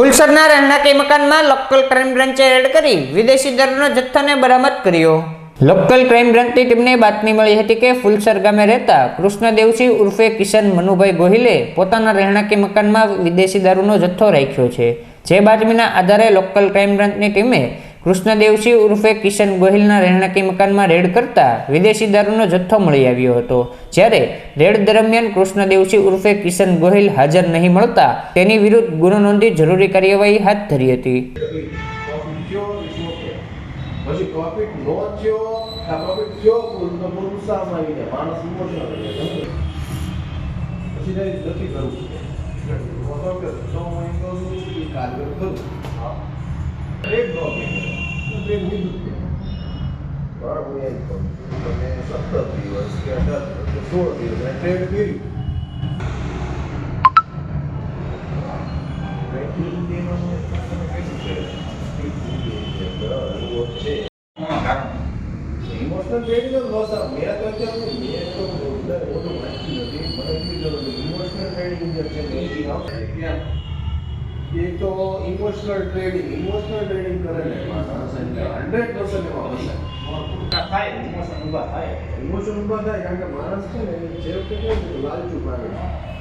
ફુલસરના રહેણાંકી મકાનમાં local crime બ્રાન્ચે red કરી વિદેશી દારૂનો જથ્થાને બરામદ કર્યો. લોકલ ક્રાઇમ બ્રાન્ચની ટીમને બાતમી મળી હતી કે ફુલસર ગામે રહેતા કૃષ્ણદેવસિંહ ઉર્ફે કિશન મનુભાઈ ગોહિલે પોતાના રહેણાંકી મકાનમાં વિદેશી દારૂનો જથ્થો રાખ્યો છે. જે બાતમીના આધારે લોકલ ક્રાઇમ બ્રાન્ચની ટીમે કૃષ્ણદેવસિંહ ઉર્ફે કિશન ગોહિલના રહેણાંકી મકાનમાં રેડ કરતા વિદેશી દારૂનો જથ્થો મળી આવ્યો હતો. જ્યારે રેડ દરમિયાન કૃષ્ણદેવસિંહ ઉર્ફે કિશન ગોહિલ હાજર નહીં મળતા તેની વિરુદ્ધ ગુનો નોંધી જરૂરી કાર્યવાહી હાથ ધરી હતી. પછી પ્રોફિટ નો બે નિવૃત્ત બરાબર હું એમ કહું છું તમે સત્તર દિવસ કે અઢાર કે સોળ દિવસ ટ્રેડ કર્યું ઇમોશનલ ટ્રેડિંગ લોસ મેં તો અત્યારે મેં તો ઓલું નથી મને જરૂર ઇમોશનલ ટ્રેડિંગ જે છે એ એ તો ઇમોશનલ ટ્રેડિંગ ઇમોશનલ ટ્રેડિંગ કરે ને. હંડ્રેડ પર્સન્ટ એમાં ફસાય થાય ઇમોશન ઊભા થાય. ઇમોશન ઊભા થાય કારણ કે માણસ છે ને જે વખતે લાલચુ પ્રાણી